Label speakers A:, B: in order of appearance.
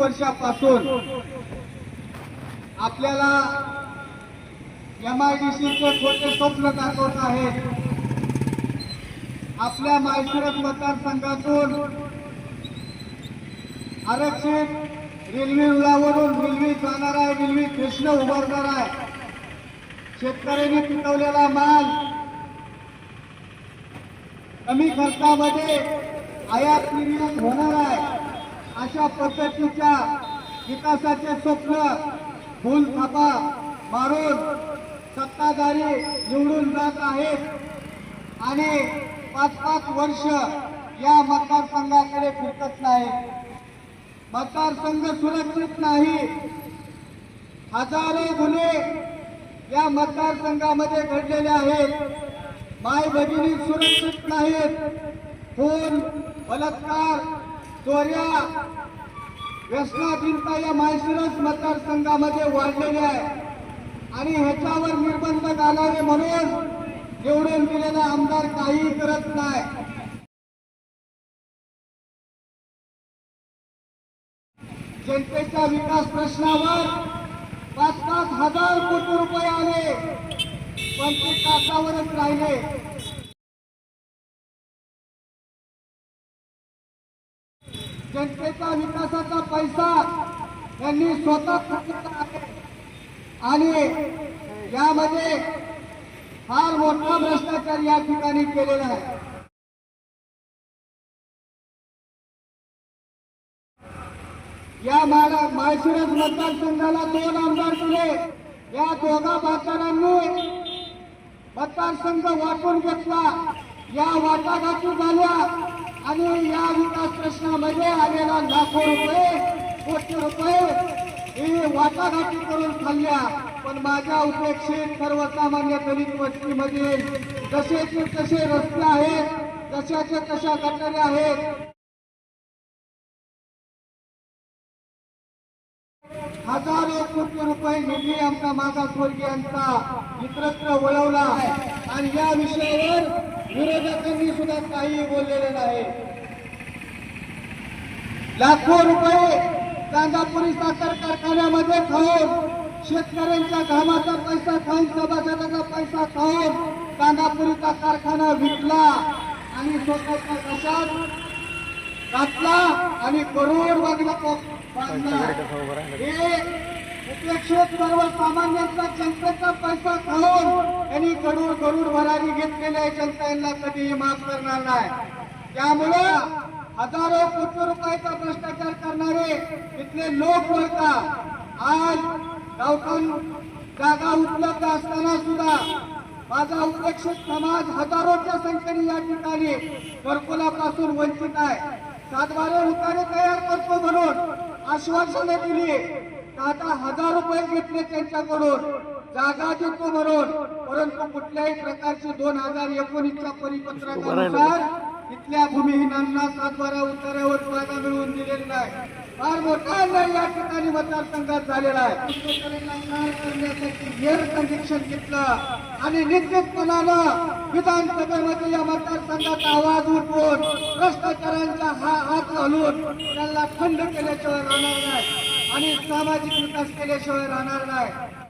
A: वर्षापासून आपल्याला M I D सीचे छोटे स्वप्न दाखवत आहेत. आपल्या माळशिरस मतदारसंघातून आरक्षित रेल्वे रुळावरून रेल्वे जाणार आहे रेल्वे कृष्ण उभारणार आहे. शेतकऱ्यांनी पिकवलेला माल कमी खर्चामध्ये आयात निर्यात होणार आहे. अशा पद्धतीच्या विकासाचे स्वप्न फुल थापा मारून सत्ताधारी निवडून जात आहेत. आणि पाच पाच वर्ष या मतदारसंघाकडे फिरकत नाही मतदारसंघ सुरक्षित नाही. हजारो गुन्हे या मतदारसंघामध्ये घडलेले आहेत. माय भगिनी सुरक्षित नाहीत. खून बलात्कार चोऱ्या. व्यसनाधीनता या माळशिरस मतदारसंघामध्ये वाढलेल्या आहे. आणि ह्याच्यावर निर्बंध घालावे म्हणून निवडून दिलेला आमदार काही करत नाही. जनतेच्या विकास प्रश्नावर पाच पाच हजार कोटी रुपये आले. पण ते कासावरच राहिले. जनतेचा विकासाचा पैसा त्यांनी स्वतः खर्चला आहे. आणि यामध्ये फार मोठा भ्रष्टाचार या ठिकाणी केलेला आहे. या माळशिरस मतदारसंघाला दोन आमदार दिले. या दोघा मतदारांनी मतदारसंघ वाटून घेतला. या वाटाघाटी झाल्या. आणि या विकास प्रश्नामध्ये आलेला लाखो रुपये कोटी रुपये हे वाटाघाटी करून खाल्ल्या. पण माझ्या उपेक्षित सर्वसामान्य दलित वस्तीमध्ये जसेचे तसे रस्ते आहेत तशाच्या तशा गटारे आहेत. हजारो कोटी रुपये निधी आमचा मागासवर्गीयांचा इतरत्र वळवला आणि या विषयावर विरोधकांनी सुद्धा काही बोललेले नाही. लाखो रुपये कांदापुरी साखर कारखान्यामध्ये खाऊन शेतकऱ्यांच्या घामाचा पैसा खाऊन सभासदाचा पैसा खाऊन कांदापुरीचा कारखाना विकला आणि स्वतःच्या कशात घातला आणि करोड वागला बांधला. हे उपेक्षित सर्वसामान्यांचा जनतेचा पैसा खाऊन त्यांनी करूर करूर भरारी घेतलेल्या जनता यांना कधीही माफ करणार नाही. त्यामुळं हजारो कोटी रुपयाचा भ्रष्टाचार करणारे इथले लोक बोलता आज गावठाण जागा उपलब्ध असताना सुद्धा माझा उपेक्षित समाज हजारोच्या संख्येने या ठिकाणी घरकुलापासून वंचित आहे. सातबारे उतारे तयार करतो म्हणून आश्वासने दिली. आता हजार रुपये घेतले त्यांच्याकडून. जागा देतो म्हणून. परंतु कुठल्याही प्रकारचे दोन हजार एकोणीसच्या परिपत्रकानुसार तिथल्या भूमिहीनांना सातबारा उतार्यावर जागा मिळवून दिलेली नाही. फार मोठा अन्याय या ठिकाणी मतदारसंघात झालेला आहे. करण्यासाठी एअर कंडिक्शन घेतलं आणि निश्चितपणानं विधानसभेमध्ये या मतदारसंघात आवाज उठवून भ्रष्टाचारांचा हा हात घालून त्यांना खंड केल्याशिवाय राहणार नाही आणि सामाजिक विकास केल्याशिवाय राहणार नाही.